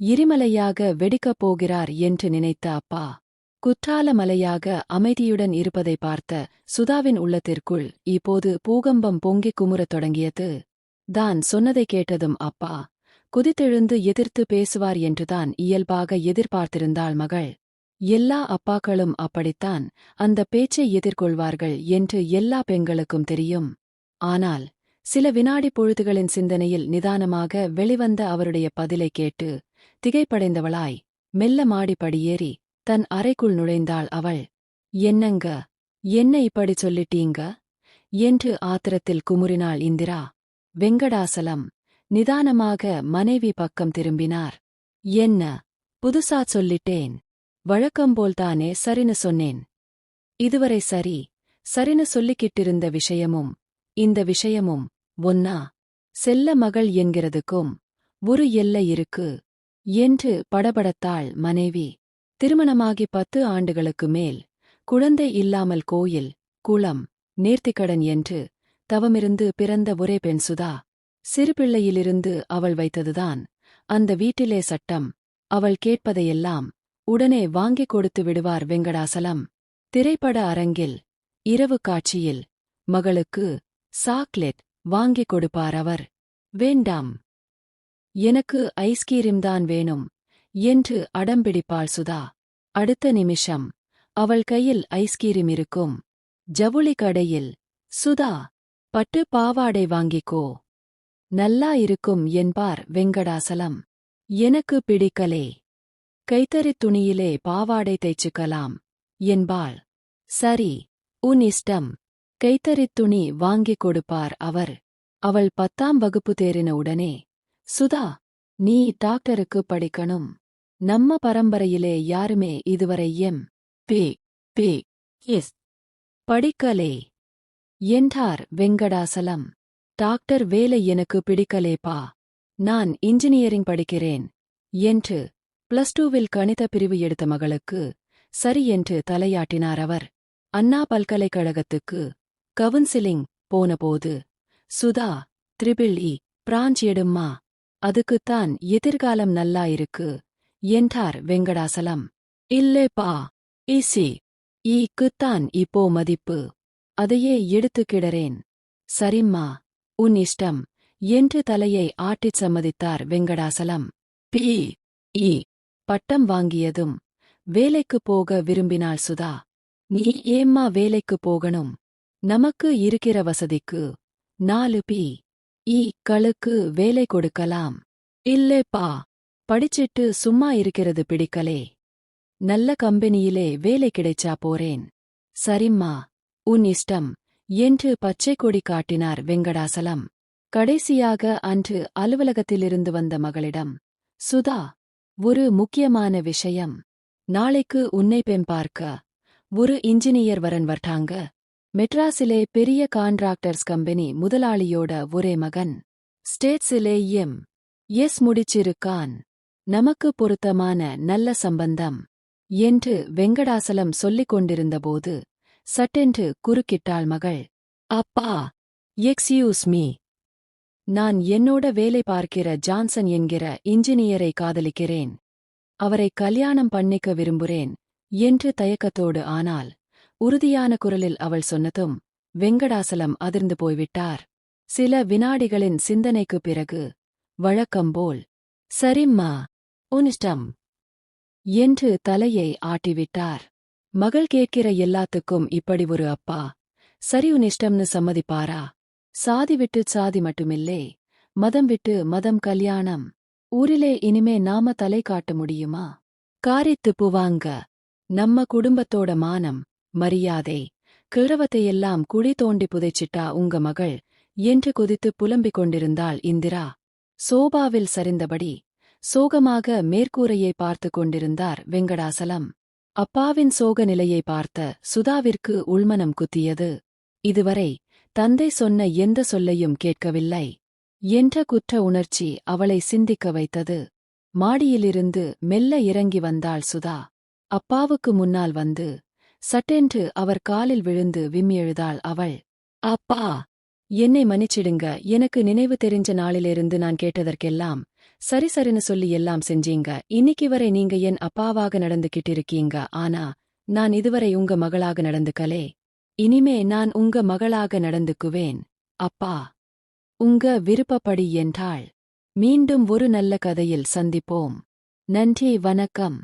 எரிமலையாக வெடிக்கப் போகிறார் என்று நினைத்த அப்பா குற்றால மலையாக அமைதியுடன் இருப்பதை பார்த்த சுதாவின் உள்ளத்திற்குள் இப்போது பூகம்பம் பொங்கிக் குமுறத் தொடங்கியது. தான் சொன்னதை கேட்டதும் அப்பா குதித்தெழுந்து எதிர்த்து பேசுவார் என்றுதான் இயல்பாக எதிர்பார்த்திருந்தாள் மகள். எல்லா அப்பாக்களும் அப்படித்தான் அந்த பேச்சை எதிர்கொள்வார்கள் என்று எல்லா பெண்களுக்கும் தெரியும். ஆனால் சில வினாடி பொழுதுகளின் சிந்தனையில் நிதானமாக வெளிவந்த அவருடைய பதிலை கேட்டு திகைப்படைந்தவளாய் மெல்ல மாடிப்படியேறி தன் அறைக்குள் நுழைந்தாள் அவள். என்னங்க? என்ன இப்படி சொல்லிட்டீங்க என்று ஆத்திரத்தில் குமுறினாள் இந்திரா. வெங்கடாசலம் நிதானமாக மனைவி பக்கம் திரும்பினார். என்ன? புதுசா சொல்லிட்டேன். வழக்கம்போல்தானே சரின்னு சொன்னேன். இதுவரை சரி சரின்னு சொல்லிக்கிட்டிருந்த விஷயமும் இந்த விஷயமும் ஒன்னா செல்ல மகள் என்கிறதுக்கும் ஒரு எல்லை இருக்கு. என்று படபடத்தாள் மனைவி. திருமணமாகி பத்து ஆண்டுகளுக்கு மேல் குழந்தை இல்லாமல் கோயில் குளம் நேர்த்திக்கடன் என்று தவமிருந்து பிறந்த ஒரே பெண் சுதா. சிறுபிள்ளையிலிருந்து அவள் வைத்ததுதான் அந்த வீட்டிலே சட்டம் அவள் கேட்பதையெல்லாம் உடனே வாங்கிக் கொடுத்து விடுவார் வெங்கடாசலம். திரைப்பட அரங்கில் இரவு காட்சியில் மகளுக்கு சாக்லெட் வாங்கிக் கொடுப்பார் அவர். வேண்டாம் எனக்கு ஐஸ்கிரீம்தான் வேணும் என்று அடம்பிடிப்பாள் சுதா. அடுத்த நிமிஷம் அவள் கையில் ஐஸ்கிரீம் இருக்கும். ஜவுளி கடையில் சுதா பட்டு பாவாடை வாங்கிக்கோ. நல்லா இருக்கும் என்பார் வெங்கடாசலம். எனக்கு பிடிக்கலே. கைத்தறித் துணியிலே பாவாடை தைச்சுக்கலாம் என்பாள். சரி உன் இஷ்டம். கைத்தறித் துணி வாங்கிக் கொடுப்பார் அவர். அவள் பத்தாம் வகுப்பு தேறின உடனே சுதா நீ டாக்டருக்கு படிக்கணும். நம்ம பரம்பரையிலே யாருமே இதுவரை எம். பே. பே. எஸ். படிக்கலே. என்றார் வெங்கடாசலம். டாக்டர் வேலை எனக்கு பிடிக்கலேப்பா நான் இன்ஜினியரிங் படிக்கிறேன். என்று பிளஸ் டூவில் கணித பிரிவு எடுத்த மகளுக்கு சரி என்று தலையாட்டினார் அவர். அண்ணா பல்கலைக்கழகத்துக்கு கவுன்சிலிங் போனபோது சுதா திரிபிள் இ பிரான்ச் எடும்மா. அதுக்குத்தான் எதிர்காலம் நல்லா இருக்கு என்றார் வெங்கடாசலம். இல்லேப்பா இசி ஈக்குத்தான் இப்போ மதிப்பு. அதையே எடுத்துக்கிடறேன் சரிம்மா உன் இஷ்டம் என்று தலையை ஆட்டிச் சம்மதித்தார் வெங்கடாசலம். பி இ பட்டம் வாங்கியதும் வேலைக்குப் போக விரும்பினாள் சுதா. நீ ஏம்மா வேலைக்குப் போகணும்? நமக்கு இருக்கிற வசதிக்கு. நாலு பி களுக்கு வேலை கொடுக்கலாம். இல்லேப்பா படிச்சிட்டு சும்மா இருக்கிறது பிடிக்கலே. நல்ல கம்பெனியிலே வேலை கிடைச்சா போறேன். சரிம்மா உன் இஷ்டம் என்று பச்சை கொடி காட்டினார் வெங்கடாசலம். கடைசியாக அன்று அலுவலகத்திலிருந்து வந்த மகளிடம் சுதா ஒரு முக்கியமான விஷயம். நாளைக்கு உன்னை பெண் பார்க்க ஒரு இன்ஜினியர் வரன் வர்ட்டாங்க. மெட்ராஸிலே பெரிய கான்ட்ராக்டர்ஸ் கம்பெனி முதலாளியோட ஒரே மகன். ஸ்டேட்ஸிலே எம். எஸ். முடிச்சிருக்கான். நமக்கு பொருத்தமான நல்ல சம்பந்தம். என்று வெங்கடாசலம் சொல்லிக் கொண்டிருந்தபோது சட்டென்று குறுக்கிட்டாள் மகள். அப்பா எக்ஸ்யூஸ் மீ. நான் என்னோட வேலை பார்க்கிற ஜான்சன் என்கிற இன்ஜினியரை காதலிக்கிறேன். அவரை கல்யாணம் பண்ணிக்க விரும்புறேன் என்று தயக்கத்தோடு ஆனால் உறுதியான குரலில் அவள் சொன்னதும் வெங்கடாசலம் அதிர்ந்து போய்விட்டார். சில வினாடிகளின் சிந்தனைக்குப் பிறகு வழக்கம்போல் சரிம்மா உனிஷ்டம் என்று தலையை ஆட்டிவிட்டார். மகள் கேட்கிற எல்லாத்துக்கும் இப்படி ஒரு அப்பா. சரி உனிஷ்டம்னு சம்மதிப்பாரா? சாதி விட்டு சாதி மட்டுமில்லே. மதம் விட்டு மதம் கல்யாணம். ஊரிலே இனிமே நாம தலை காட்ட முடியுமா? காரித்து புவாங்க. நம்ம குடும்பத்தோட மானம். மரியாதை. கிழவத்தையெல்லாம் குழி தோண்டி புதைச்சிட்டா உங்க மகள். என்று கொதித்து புலம்பிக் கொண்டிருந்தாள் இந்திரா. சோபாவில் சரிந்தபடி சோகமாக மேற்கூரையை பார்த்து கொண்டிருந்தார் வெங்கடாசலம். அப்பாவின் சோக நிலையை பார்த்த சுதாவிற்கு உள்மனம் குத்தியது. இதுவரை தந்தை சொன்ன எந்த சொல்லையும் கேட்கவில்லை. என்ற குற்ற உணர்ச்சி அவளை சிந்திக்க வைத்தது. மாடியிலிருந்து மெல்ல இறங்கி வந்தாள் சுதா. அப்பாவுக்கு முன்னால் வந்து சட்டென்று அவர் காலில் விழுந்து விம்மியெழுதாள் அவள். அப்பா என்னை மன்னிச்சிடுங்க. எனக்கு நினைவு தெரிஞ்ச நாளிலிருந்து நான் கேட்டதற்கெல்லாம் சரி சரின்னு சொல்லி எல்லாம் செஞ்சீங்க. இன்னைக்கு வரை நீங்க என் அப்பாவாக நடந்துகிட்டு இருக்கீங்க ஆனா நான் இதுவரை உங்க மகளாக நடந்துக்கலே. இனிமே நான் உங்க மகளாக நடந்துக்குவேன். அப்பா உங்க விருப்பப்படி என்றாள். மீண்டும் ஒரு நல்ல கதையில் சந்திப்போம். நன்றி வணக்கம்.